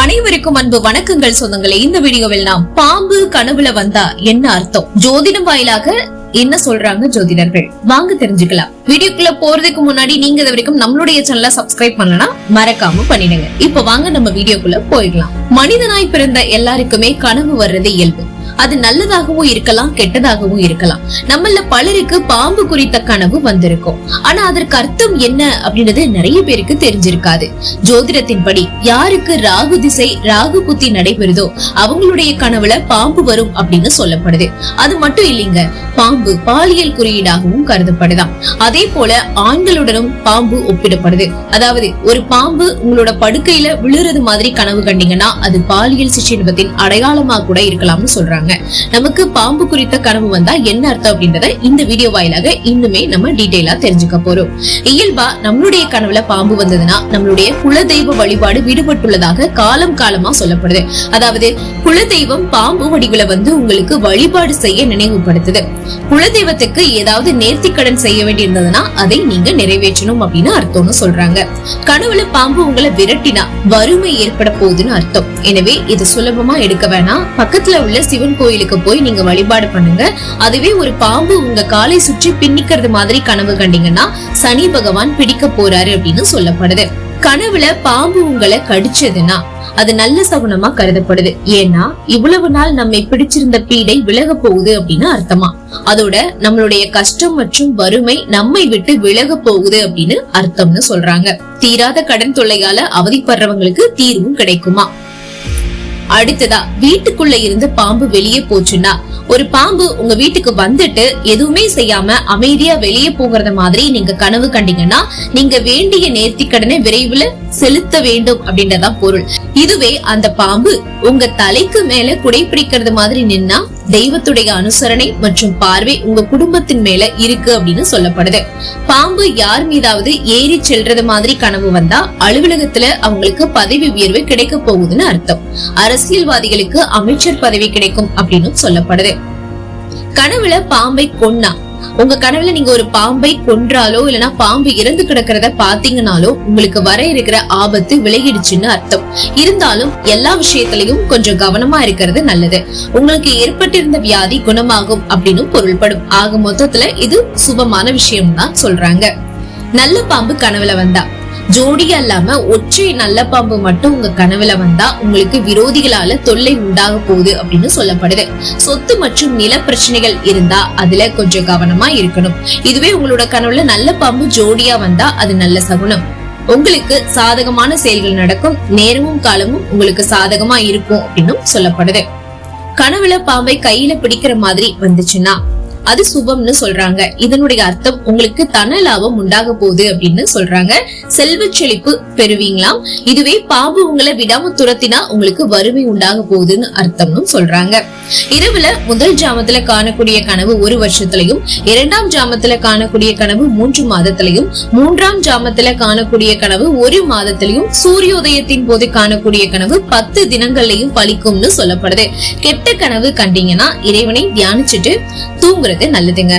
அனைவருக்கும் அன்பு வணக்கங்கள் சொந்தங்களே. இந்த வீடியோவில் நாம் பாம்பு கனவுல வந்தா என்ன அர்த்தம்? ஜோதிடம் வாயிலாக என்ன சொல்றாங்க ஜோதிடர்கள்? வாங்க தெரிஞ்சுக்கலாம். வீடியோக்குள்ள போறதுக்கு முன்னாடி நீங்க இது வரைக்கும் நம்மளுடைய சேனலை சப்ஸ்கிரைப் பண்ணலனா மறக்காம பண்ணிடுங்க. இப்ப வாங்க நம்ம வீடியோக்குள்ள போயிடலாம். மனிதனாய் பிறந்த எல்லாருக்குமே கனவு வர்றது இயல்பு. அது நல்லதாகவும் இருக்கலாம் கெட்டதாகவும் இருக்கலாம். நம்மள பலருக்கு பாம்பு குறித்த கனவு வந்திருக்கும். ஆனா அதற்கு அர்த்தம் என்ன அப்படின்றது நிறைய பேருக்கு தெரிஞ்சிருக்காது. ஜோதிடத்தின்படி யாருக்கு ராகு திசை ராகு புத்தி நடைபெறுதோ அவங்களுடைய கனவுல பாம்பு வரும் அப்படின்னு சொல்லப்படுது. அது மட்டும் இல்லைங்க பாம்பு பாலியல் குறியீடாகவும் கருதப்படுதாம். அதே போல ஆண்களுடனும் பாம்பு ஒப்பிடப்படுது. அதாவது ஒரு பாம்பு உங்களோட படுக்கையில விழுறது மாதிரி கனவு கண்டீங்கன்னா அது பாலியல் சிற்றின்பத்தின் அடையாளமா கூட இருக்கலாம்னு சொல்றாங்க. சொல்றாங்க. நமக்கு பாம்பு குறித்த கனவு வந்தா என்ன அர்த்தம் அப்படின்றத இந்த வீடியோ வாயிலாக இன்னுமே நம்ம டீடைலா தெரிஞ்சுக்க போறோம். இயல்பா நம்மளுடைய கனவுல பாம்பு வந்ததுன்னா நம்மளுடைய குலதெய்வ வழிபாடு விடுபட்டுள்ளதாக காலம் காலமா சொல்லப்படுது. அதாவது குலதெய்வம் பாம்பு வடிவுல வந்து உங்களுக்கு வழிபாடு செய்ய நினைவுபடுத்துது. குலதெய்வத்துக்கு ஏதாவது நேர்த்திக்கடன் செய்ய வேண்டியிருந்ததுன்னா அதை நீங்க நிறைவேற்றணும் அப்படின்னு அர்த்தம்னு சொல்றாங்க. கனவுல பாம்பு உங்களை விரட்டினா வறுமை ஏற்பட போகுதுன்னு அர்த்தம். எனவே இது சுலபமா எடுக்க வேணாம். பக்கத்துல உள்ள சிவன் கோயிலுக்கு போய் நீங்க வழிபாடு பண்ணுங்க. அதுவே ஒரு பாம்பு உங்க காலை சுற்றி பின்னிக்கிறது மாதிரி கனவு கண்டீங்கன்னா சனி பகவான் பிடிக்க போறாரு அப்படின்னு சொல்லப்படுது. கனவுல பாம்பு உங்களை கடிச்சதுன்னா அது நல்ல சகுனமா கருதப்படுது. ஏன்னா இவ்வளவு நாள் நம்மை பிடிச்சிருந்த பீடை விலக போகுது அப்படின்னு அர்த்தமா? அதோட நம்மளுடைய கஷ்டம் மற்றும் வறுமை நம்மை விட்டு விலக போகுது அப்படின்னு அர்த்தம்னு சொல்றாங்க. தீராத கடன் தொல்லையால அவதிப்படுறவங்களுக்கு தீர்வும் கிடைக்குமா? அடுத்ததா வீட்டுக்குள்ள இருந்து பாம்பு வெளியே போச்சுன்னா ஒரு பாம்பு உங்க வீட்டுக்கு வந்துட்டு எதுவுமே செய்யாம அமைதியா வெளியே போகிறத மாதிரி நீங்க கனவு கண்டீங்கன்னா நீங்க வேண்டிய நேர்த்திக்கடனை விரைவில் செலுத்த வேண்டும் அப்படின்றதான் பொருள். இதுவே அந்த பாம்பு உங்க தலைக்கு மேல குடைப்பிடிக்கிறது மாதிரி நின்னா தெய்வத்துடைய அனுசரணை மற்றும் பார்வை உங்க குடும்பத்தின் மேல இருக்கு அப்படின்னு சொல்லப்படுது. பாம்பு யார் மீதாவது ஏறி செல்றது மாதிரி கனவு வந்தா அலுவலகத்துல அவங்களுக்கு பதவி உயர்வு கிடைக்க போகுதுன்னு அர்த்தம். அரசியல்வாதிகளுக்கு அமைச்சர் பதவி கிடைக்கும் அப்படின்னு சொல்லப்படுது. கனவுல பாம்பை கொன்னா உங்க கனவுல நீங்க ஒரு பாம்பை கொன்றாலோ இல்லனா பாம்பு இறந்து கிடக்கிறத பாத்தீங்கனாலோ உங்களுக்கு வர இருக்கிற ஆபத்து விலகிடுச்சுன்னு அர்த்தம். இருந்தாலும் எல்லா விஷயத்திலையும் கொஞ்சம் கவனமா இருக்கிறது நல்லது. உங்களுக்கு ஏற்பட்டிருந்த வியாதி குணமாகும் அப்படின்னு பொருள்படும். ஆக மொத்தத்துல இது சுபமான விஷயம் தான் சொல்றாங்க. நல்ல பாம்பு கனவுல வந்தா. ஜோடி இல்லாம ஒற்றை நல்ல பாம்பு மட்டும் உங்க கனவுல வந்தா உங்களுக்கு விரோதிகளால தொல்லை உண்டாக போகுது அப்படின்னு சொல்லப்படுது. சொத்து மற்றும் நில பிரச்சனைகள் இருந்தா அதுல கொஞ்சம் கவனமா இருக்கணும். இதுவே உங்களோட கனவுல நல்ல பாம்பு ஜோடியா வந்தா அது நல்ல சகுனம். உங்களுக்கு சாதகமான செயல்கள் நடக்கும். நேரமும் காலமும் உங்களுக்கு சாதகமா இருக்கும் அப்படின்னும் சொல்லப்படுது. கனவுல பாம்பை கையில பிடிக்கிற மாதிரி வந்துச்சுன்னா அது சுபம்னு சொல்றாங்க. இதனுடைய அர்த்தம் உங்களுக்கு தன லாபம் உண்டாக போகுது அப்படின்னு சொல்றாங்க. செல்வ செழிப்பு பெறுவீங்களாம். இதுவே பாம்பு உங்களை விடாம துரத்தினா உங்களுக்கு வறுமை உண்டாக போகுதுன்னு அர்த்தம்னு சொல்றாங்க. இரவுல முதல் ஜாமத்துல காணக்கூடிய கனவு ஒரு வருஷத்திலையும் இரண்டாம் ஜாமத்துல காணக்கூடிய கனவு மூன்று மாதத்திலையும் மூன்றாம் ஜாமத்துல காணக்கூடிய கனவு ஒரு மாதத்திலையும் சூரியோதயத்தின் போது காணக்கூடிய கனவு பத்து தினங்கள்லயும் பலிக்கும்னு சொல்லப்படுது. கெட்ட கனவு கண்டீங்கன்னா இறைவனை தியானிச்சுட்டு தூங்குறது நல்லதுங்க.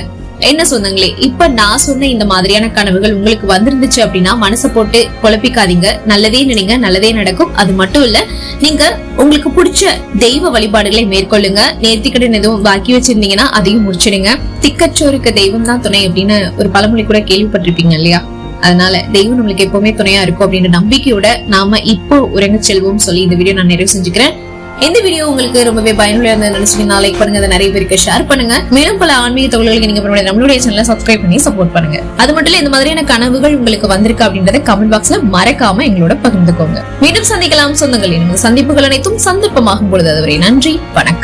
என்ன சொந்தங்களே இப்ப நான் சொன்ன இந்த மாதிரியான கனவுகள் உங்களுக்கு வந்திருந்துச்சு அப்படின்னா மனசை போட்டு குழப்பிக்காதீங்க. நல்லதே நினைங்க நல்லதே நடக்கும். அது மட்டும் இல்ல நீங்க உங்களுக்கு பிடிச்ச தெய்வ வழிபாடுகளை மேற்கொள்ளுங்க. நேர்த்திக்கடன் எதுவும் பாக்கி வச்சிருந்தீங்கன்னா அதையும் முடிச்சிடுங்க. திக்கச்சோருக்கு தெய்வம் தான் துணை அப்படின்னு ஒரு பழமொழி கூட கேள்விப்பட்டிருப்பீங்க இல்லையா? அதனால தெய்வம் நம்மளுக்கு எப்பவுமே துணையா இருக்கும் அப்படின்ற நம்பிக்கையோட நாம இப்போ உறங்க செல்வோம் சொல்லி இந்த வீடியோ நான் நிறைவு செஞ்சுக்கிறேன். இந்த வீடியோ உங்களுக்கு ரொம்பவே பயனுள்ள இருந்தது நினைச்சீங்கன்னா லைக் பண்ணுங்க அதை நிறைய பேருக்கு ஷேர் பண்ணுங்க. மேலும் பல ஆன்மீக தகவல்களுக்கு நீங்க நம்மளுடைய நம்மளுடைய சேனலை சப்ஸ்கிரைப் பண்ணி சப்போர்ட் பண்ணுங்க. அது மட்டும் இல்ல இந்த மாதிரியான கனவுகள் உங்களுக்கு வந்திருக்கு அப்படின்றத கமெண்ட் பாக்ஸ்ல மறக்காம எங்களோட பகிர்ந்துக்கோங்க. மீண்டும் சந்திக்கலாம் சொந்தங்கள் சந்திப்புகள் அனைத்தும் சந்தர்ப்பமாகும் பொழுது அதுவரை நன்றி வணக்கம்.